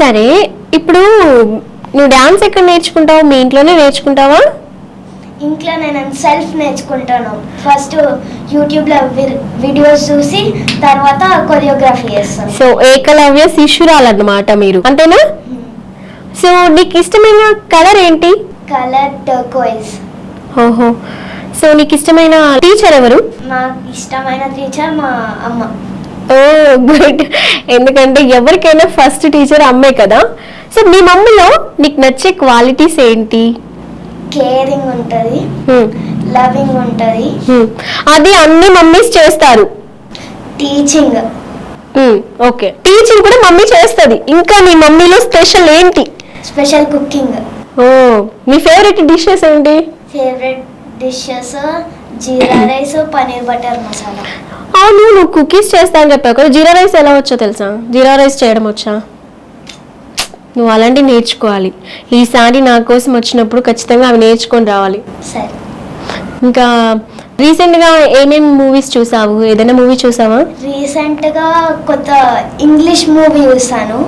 సరే ఇప్పుడు నువ్వు డాన్స్ ఎక్కడ నేర్చుకుంటావు? మీ ఇంట్లోనే నేర్చుకుంటావా? ఇంట్లో నేను సెల్ఫ్ నేర్చుకుంటాను. ఫస్ట్ యూట్యూబ్లో వీడియోస్ చూసి తర్వాత కొరియోగ్రఫీ చేస్తాను. సో ఏకలవ్య శిష్యురాలన్నమాట మీరు. అంతేనా? సో నీకు ఇష్టమైన కలర్ ఏంటి? కలర్ టర్కోయిస్ ఓహో. సో నీకు ఇష్టమైన టీచర్ ఎవరు? నాకు ఇష్టమైన టీచర్ మా అమ్మ. Oh good. ఎందుకంటే ఎవరికైనా ఫస్ట్ టీచర్ అమ్మే కదా. సో మీ మమ్మీలో నీకు నచ్చే క్వాలిటీస్ ఏంటి? కేరింగ్ ఉంటుంది. లవింగ్ ఉంటుంది. అది అన్ని మమ్మీస్ చేస్తారు. Teaching okay. టీచింగ్ కూడా మమ్మీ చేస్తుంది. ఇంకా మీ మమ్మీలో స్పెషల్ ఏంటి? స్పెషల్ కుకింగ్ ఓ మీ ఫేవరెట్ డిషెస్ ఏంటి? Favourite dishes jeera rice paneer butter masala. అవును నువ్వు కుకీస్ చేస్తా అని చెప్పావు కదా. జీరా రైస్ ఎలా వచ్చో తెలుసా? జీరా రైస్ చేయడం వచ్చా? నువ్వు అలాంటివి నేర్చుకోవాలి. ఈసారి నా కోసం వచ్చినప్పుడు ఖచ్చితంగా అవి నేర్చుకొని రావాలి. సరే. ఇంకా రీసెంట్గా ఏమేమి మూవీస్ చూసావు? ఏదైనా మూవీ చూసావా? రీసెంట్గా కొత్త ఇంగ్లీష్ మూవీ చూసాను.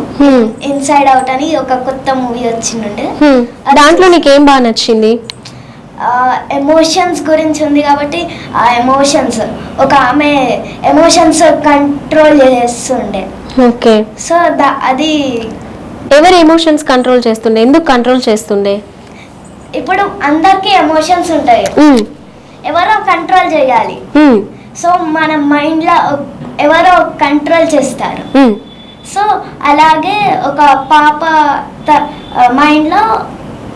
ఇన్సైడ్ అవుట్ అని ఒక కొత్త మూవీ వచ్చిండే హ్మ్. దాంట్లో నీకేం బాగా నచ్చింది? ఎమోషన్స్ గురించి ఉంది కాబట్టి ఆ ఎమోషన్స్ ఒక ఆమె ఎమోషన్స్ కంట్రోల్ చేస్తుండే. ఓకే. సో దా అది ఎవరి ఎమోషన్స్ కంట్రోల్ చేస్తుండే? ఎందుకు కంట్రోల్ చేస్తుండే? ఇప్పుడు అందరికీ ఎమోషన్స్ ఉంటాయి. ఎవరో కంట్రోల్ చేయాలి. సో మన మైండ్లో ఎవరో కంట్రోల్ చేస్తారు. సో అలాగే ఒక పాప మైండ్లో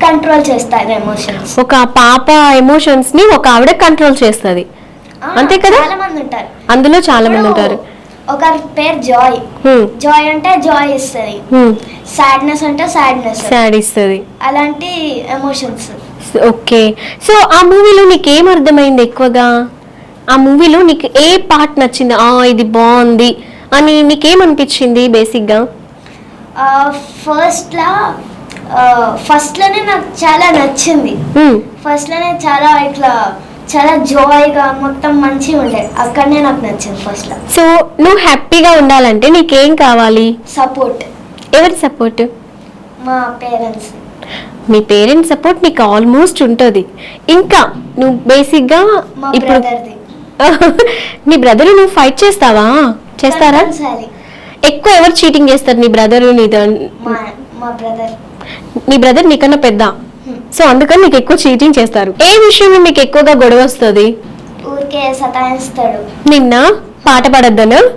కంట్రోల్ చేస్తారు ఎమోషన్స్ ఒక పాప ఎమోషన్స్ని ఒక ఆవిడ కంట్రోల్ చేస్తుంది. అంతే కదా? చాలా మంది ఉంటారు. అందులో చాలా మంది ఉంటారు. ఒకరి పేరు జాయ్ జాయ్ అంటే జాయ్ ఇస్తుంది. సాడ్నెస్ అంటే సాడ్నెస్ సాడ్ ఇస్తుంది. అలాంటి ఎమోషన్స్ ఓకే. సో ఆ మూవీలో నీకు ఏం అర్థమైంది ఎక్కువగా? ఆ మూవీలో నీకు ఏ పార్ట్ నచ్చింది? ఆ ఇది బాగుంది అని నీకేమనిపించింది బేసిక్గా? ఫస్ట్లా ఫస్ట్లోనే నాకు చాలా నచ్చింది. ఫస్ట్లోనే చాలా ఇట్లా చాలా జాయ్గా మొత్తం మంచిగా ఉండే. అక్కడనే నాకు నచ్చింది ఫస్ట్లో సో నువ్వు హ్యాపీగా ఉండాలంటే నీకేం కావాలి? సపోర్ట్ ఎవరి సపోర్ట్ మా పేరెంట్స్ మీ పేరెంట్స్ సపోర్ట్ నీకు ఆల్మోస్ట్ ఉంటుంది. ఇంకా నువ్వు బేసిక్గా ఇప్పుడు నీ బ్రదర్ నువ్వు ఫైట్ చేస్తావా? చేస్తారా? ఎక్కువ ఎవరు చీటింగ్ చేస్తారు నీ బ్రదర్ నీ మా మా బ్రదర్ నీ బ్రదర్ నీకన్నా పెద్ద. సో అందుకని నీకు ఎక్కువ చీటింగ్ చేస్తారు. ఏ విషయంలో మీకు ఎక్కువగా గొడవ వస్తుంది? ఊరికే సతాయిస్తాడు. నిన్న పాట పాడొద్దను?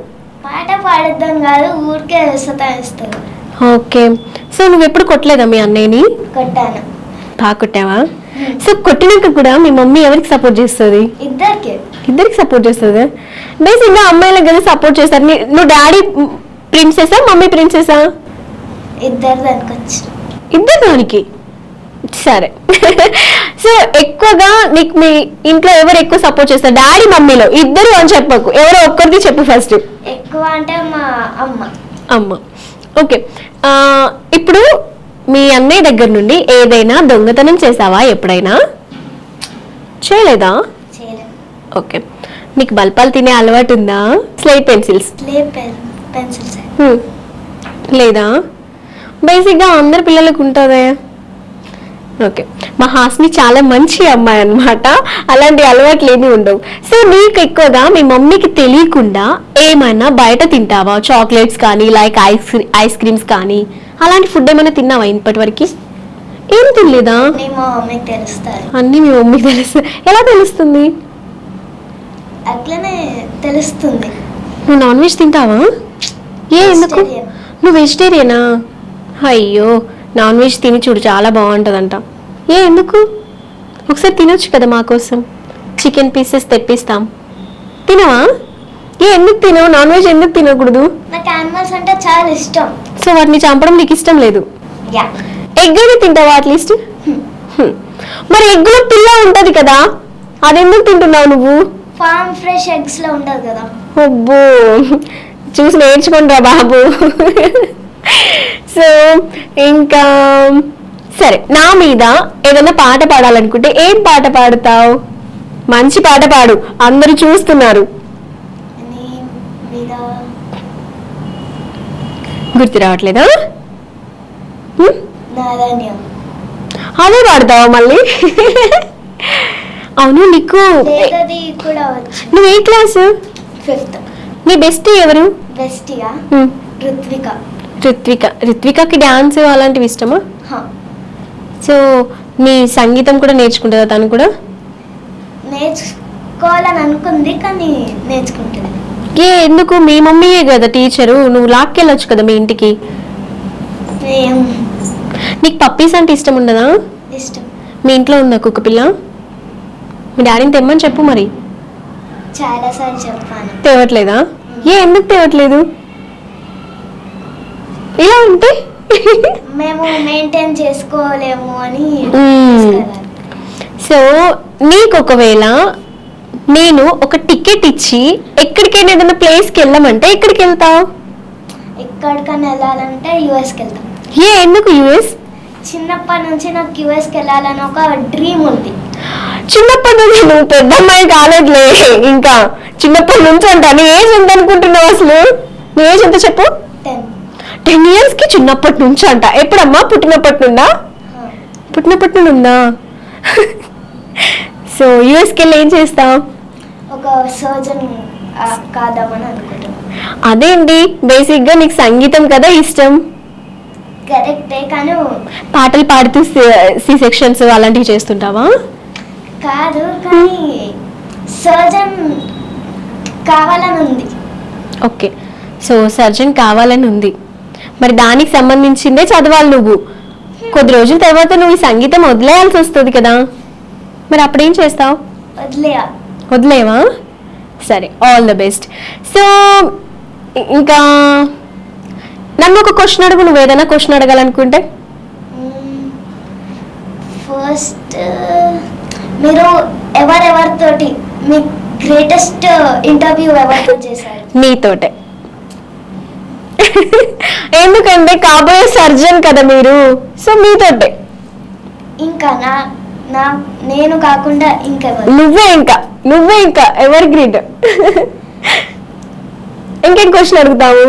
పాట పాడద్దాం కాదు ఊరికే సతాయిస్తాడు. ఓకే. సో నువ్వు ఎప్పుడు కొట్టలేదా మీ అన్నయ్యని? కొట్టాను. బాగా కొట్టావా? సో కొట్టినాక కూడా మీ మమ్మీ ఎవరికి సపోర్ట్ చేస్తుంది? ఇద్దరికి. ఇద్దరికి సపోర్ట్ చేస్తుంది? బేసిక్గా అమ్మాయిలకు కదా సపోర్ట్ చేస్తారు. నీ- నువ్వు డాడీ ప్రిన్సెసా మమ్మీ ప్రిన్సెసా? ఇద్దరు దానికి వచ్చి ఇద్దరు దానికి సరే. సో ఎక్కువగా నీకు మీ ఇంట్లో ఎవరు ఎక్కువ సపోర్ట్ చేస్తారు? డాడీ మమ్మీలో ఇద్దరు అని చెప్పకు. ఎవరో ఒక్కరిది చెప్పు ఫస్ట్ ఎక్కువ అంటే మా అమ్మ. అమ్మ. ఓకే. ఇప్పుడు మీ అన్నయ్య దగ్గర నుండి ఏదైనా దొంగతనం చేసావా ఎప్పుడైనా? చేయలేదా? ఓకే. నీకు బల్పాలు తినే అలవాటు ఉందా? Slate pencils. లేదా? బేసిక్గా అందరి పిల్లలకు ఉంటుందే. ఓకే. మా హాస్ని చాలా మంచి అమ్మాయి అన్నమాట. అలాంటి అలవాట్లు ఏమీ ఉండవు. సో నీకు ఎక్కువగా మీ మమ్మీకి తెలియకుండా ఏమైనా బయట తింటావా? చాక్లెట్స్ కానీ లైక్ ఐస్ ఐస్ క్రీమ్స్ కానీ అలాంటి ఫుడ్ ఏమైనా తిన్నావా ఇప్పటి వరకు? ఏం తినలేదా? అన్నీ మీ మమ్మీకి తెలుసు ఎలా తెలుస్తుంది? అట్లనే తెలుస్తుంది. నువ్వు నాన్ వెజ్ తింటావా? ఏ ఎందుకు. నువ్వు వెజిటేరియనా అయ్యో నాన్ వెజ్ తిని చూడు చాలా బాగుంటుందంట. ఏ ఎందుకు? ఒకసారి తినొచ్చు కదా మా కోసం. చికెన్ పీసెస్ తెప్పిస్తాం. తినవా? ఏ ఎందుకు తినవు? నాన్ వెజ్ ఎందుకు తినకూడదు? నాకు యానిమల్స్ అంటే చాలా ఇష్టం. సో వాటిని చంపడం నీకు ఇష్టం లేదు? ఎగ్ అయినా తింటావా అట్లీస్ట్ మరి ఎగ్లో పిల్ల ఉంటది కదా? అది ఎందుకు తింటున్నావు నువ్వు? ఫార్మ్ ఫ్రెష్ ఎగ్స్లో ఉండదు కదా. అబ్బో. చూసి నేర్చుకుంటా బాబు. సో ఇంకా సరే నా మీద ఏదైనా పాట పాడాలనుకుంటే ఏం పాట పాడుతావు? మంచి పాట పాడు. అందరూ చూస్తున్నారు. గుర్తు రావట్లేదా? అదే పాడతావా మళ్ళీ? అవును నీకు నువ్వు ఏ క్లాసు? ఫిఫ్త్. నీ బెస్ట్ ఎవరు. ఋత్విక. రిత్విక రిత్వికకి డ్యాన్స్ అలాంటివి ఇష్టమా. సో నీ సంగీతం కూడా నేర్చుకుంటుందా తను కూడా? నేర్చుకోవాలని అనుకుంది కానీ నేర్చుకుంటుంది. ఏ ఎందుకు? మీ మమ్మీయే కదా టీచరు. నువ్వు లాక్కెళ్ళొచ్చు కదా మీ ఇంటికి? నీకు పప్పీస్ అంటే ఇష్టం ఉండదా? ఇష్టం. మీ ఇంట్లో ఉందా కుక్క పిల్ల? మీ డాడీని తెమ్మని చెప్పు మరి. చాలాసార్లు చెప్పాను. తేవట్లేదా? ఏ ఎందుకు తేవట్లేదు? ఇలా ఉంటే? మేము మెయింటైన్ చేసుకోలేము అని. సో నీకు ఒకవేళ నేను ఒక టికెట్ ఇచ్చి ఎక్కడికైనా ఏదైనా ప్లేస్కి వెళ్ళామంటే ఎక్కడికి వెళ్తావు ఎక్కడికైనా వెళ్ళాలంటే యుఎస్కి వెళ్తాం ఏ ఎందుకు యుఎస్? చిన్నప్పటి నుంచి నాకు యుఎస్కి వెళ్ళాలని ఒక డ్రీమ్ ఉంది. చిన్నప్పటి నుంచి నువ్వు పెద్ద అమ్మాయి కాలేదులే ఇంకా చిన్నప్పటి నుంచి అంట నీ ఏజ్ ఎంత అనుకుంటున్నావు అసలు? నీ ఏజ్ ఎంత చెప్పు? టెన్ టెన్ ఇయర్స్కి చిన్నప్పటి నుంచి అంట. ఎప్పుడమ్మా? పుట్టినప్పటి నుండా? పుట్టినప్పటి నుండి ఉందా? సో యుఎస్కి వెళ్ళి ఏం చేస్తావు? ఒక సర్జన్ కాదామని అనుకుంటున్నాను అదేంటి? బేసిక్గా నీకు సంగీతం కదా ఇష్టం. కరెక్టే కానీ పాటలు పాడుతూ సి సెక్షన్స్ అలాంటివి చేస్తుంటావా? కాదు కానీ సర్జన్ కావాలని ఉంది. ఓకే. సో సర్జన్ కావాలని ఉంది. మరి దానికి సంబంధించిందే చదవాలి నువ్వు. కొద్ది రోజుల తర్వాత నువ్వు ఈ సంగీతం వదిలేయాల్సి వస్తుంది కదా. మరి అప్పుడేం చేస్తావు? వదిలేవా? సరే ఆల్ ద బెస్ట్ సో ఇంకా నన్ను ఒక క్వశ్చన్ అడుగు నువ్వు ఏదైనా క్వశ్చన్ అడగాలనుకుంటే. ఫస్ట్ మీరు ఎవరెవరితోటి మీ గ్రేటెస్ట్ ఇంటర్వ్యూ ఎవరితో చేశారు? నీతోటే. ఎందుకంటే కాబోయే సర్జన్ కదా మీరు? సో మీతోటే. ఇంకా నా నా నేను కాకుండా ఇంకెవరు? నువ్వే ఇంకా నువ్వే ఇంకా ఎవర్ గ్రీడ్ ఇంకేం క్వశ్చన్ అడుగుతావు?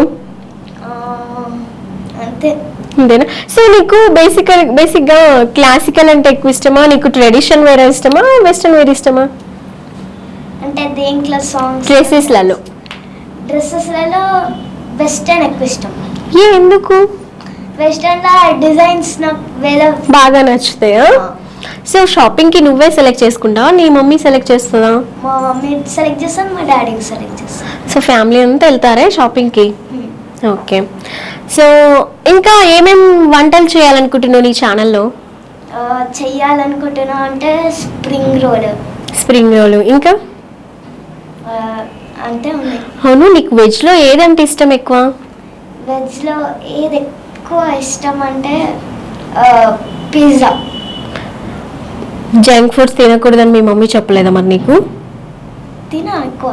అంతే. అంతేనా? సో నీకు బేసిక్ బేసిక్గా క్లాసికల్ అంటే ఎక్కువ ఇష్టమా? నీకు ట్రెడిషన్ వేరే ఇష్టమా? వెస్ట్రన్ వేర్ ఇష్టమా? అంటే దేంట్లో సాంగ్స్ డ్రెస్సెస్లలో డ్రెస్సెస్లలో వెస్టర్న్ ఎక్కువ ఇష్టం. ఏ ఎందుకు? వెస్టర్న్లో డిజైన్స్ నాకు వేరే బాగా నచ్చుతాయా? సో షాపింగ్కి నువ్వే సెలెక్ట్ చేసుకుంటావా? నీ మమ్మీ సెలెక్ట్ చేస్తుందా? మా మమ్మీ సెలెక్ట్ చేస్తాను మా డాడీకి సెలెక్ట్ చేస్తాను సో ఫ్యామిలీ అంతా వెళ్తారా షాపింగ్కి ఓకే. సో ఇంకా ఏమేం వంటలు చేయాలనుకుంటున్నావు నీ ఛానల్లో? ఆ, చెయ్యాలనుకుంటున్నా అంటే స్ప్రింగ్ రోల్. Spring roll. ఇంకా? అంటే ఉంది. అవును నీకు వెజ్లో ఏదంటే ఇష్టం ఎక్కువ? వెజ్లో ఏది ఎక్కువ ఇష్టం అంటే పిజ్జా. జంక్ ఫుడ్స్ తినకూడదని మీ మమ్మీ చెప్పలేదా మరి నీకు? తిన ఎక్కువ.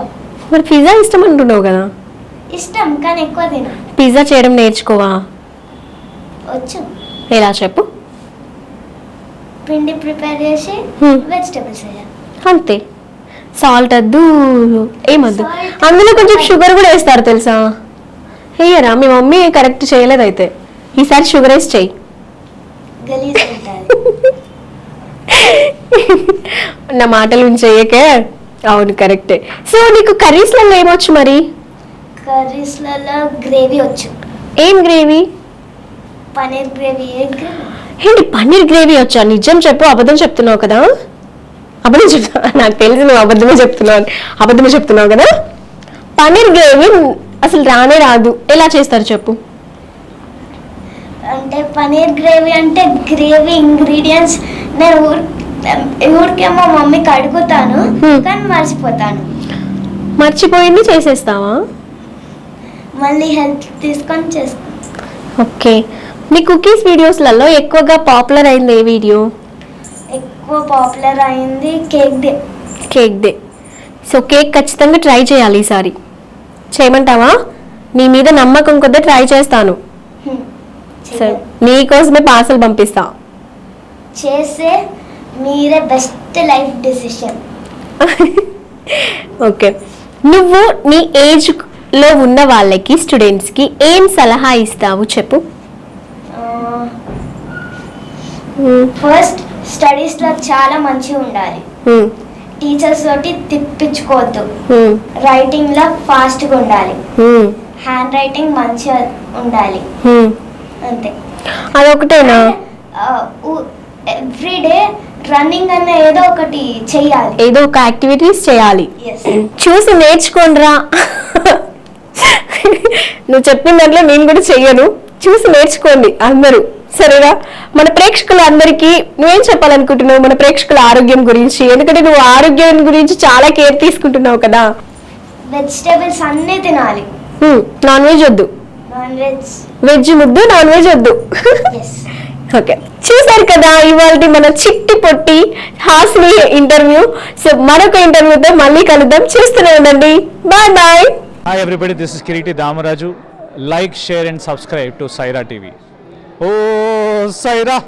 మరి పిజ్జా ఇష్టం అంటున్నావు కదా? ఇష్టం కానీ ఎక్కువ తిన. పిజ్జా చేయడం నేర్చుకోవా? వచ్చు. ఎలా చెప్పు? పిండి ప్రిపేర్ చేసి. వెజిటబుల్స్ వేయాలి. అంతే. సాల్ట్ వద్దు ఏమద్దు. అందులో కొంచెం షుగర్ కూడా వేస్తారు తెలుసా? వేయరా? మీ మమ్మీ కరెక్ట్ చేయలేదు అయితే. ఈసారి షుగర్ వేసి చెయ్యి నా మాటలు చెయ్యకే? అవును కరెక్టే సో నీకు కర్రీస్లలో ఏమొచ్చు మరి? కర్రీస్లలో గ్రేవీ వచ్చు. ఏం గ్రేవీ? పనీర్ గ్రేవీ ఏంటి పన్నీర్ గ్రేవీ వచ్చా? నిజం చెప్పు అబద్ధం చెప్తున్నావు కదా. అబద్ధం చెప్తా నాకు తెలిసి నువ్వు అబద్ధమే చెప్తున్నావు అబద్ధమే చెప్తున్నావు కదా? పన్నీర్ గ్రేవీ అసలు రానే రాదు. ఎలా చేస్తారు చెప్పు. అంటే పనీర్ గ్రేవీ అంటే గ్రేవీ ఇంగ్రీడియంట్స్. నేను ఊరి ఊరికేమో మమ్మీకి అడుగుతాను Hmm. కానీ మర్చిపోతాను. మర్చిపోయింది చేసేస్తావా? మళ్ళీ హెల్ప్ తీసుకొని చేస్తాను. ఓకే. నీ కుకీస్ వీడియోస్లలో ఎక్కువగా పాపులర్ అయింది ఏ వీడియో? ఎక్కువ పాపులర్ అయింది cake day. Cake day. So cake ఖచ్చితంగా ట్రై చేయాలి ఈసారి. చేయమంటావా? నీ మీద నమ్మకం కొద్ది ట్రై చేస్తాను. సరే నీకోసమే పార్సల్ పంపిస్తా. చేస్తే మీరే బెస్ట్ లైఫ్ డెసిషన్. ఓకే. నువ్వు నీ ఏజ్లో ఉన్న వాళ్ళకి స్టూడెంట్స్కి ఏం సలహా ఇస్తావు చెప్పు. ఫస్ట్ స్టడీస్లో చాలా మంచిగా ఉండాలి. టీచర్స్ తోటి తిప్పించుకోవద్దు. రైటింగ్లో ఫాస్ట్గా ఉండాలి. హ్యాండ్ రైటింగ్ మంచిగా ఉండాలి. అంతే. అదొకటేనా? ఎవ్రీడే రన్నింగ్ అన్న ఏదో ఒకటి చెయ్యాలి ఏదో ఒక యాక్టివిటీస్ చేయాలి. చూసి నేర్చుకోండిరా. నువ్వు చెప్పిన దాంట్లో నేను కూడా చెయ్యను. చూసి నేర్చుకోండి అందరూ. సరేనా మన ప్రేక్షకులు అందరికీ నువ్వేం చెప్పాలనుకుంటున్నావు మన ప్రేక్షకుల ఆరోగ్యం గురించి? ఎందుకంటే నువ్వు ఆరోగ్యం గురించి చాలా కేర్ తీసుకుంటున్నావు కదా. వెజిటేబుల్స్ అన్నీ తినాలి. నాన్ వెజ్ వద్దు. వెజ్. ముద్దు నాన్ వెజ్ వద్దు. ఓకే. చూసారు కదా ఇవాళ మన చిట్టి పొట్టి హాస్ని ఇంటర్వ్యూ. సో మరొక ఇంటర్వ్యూతో మళ్ళీ కలుద్దాం. చూస్తూనే ఉండండి. Bye bye. Hi everybody, this is Kiriti Damaraju. Like, share and subscribe to Saira TV. Oh, Sayyidah.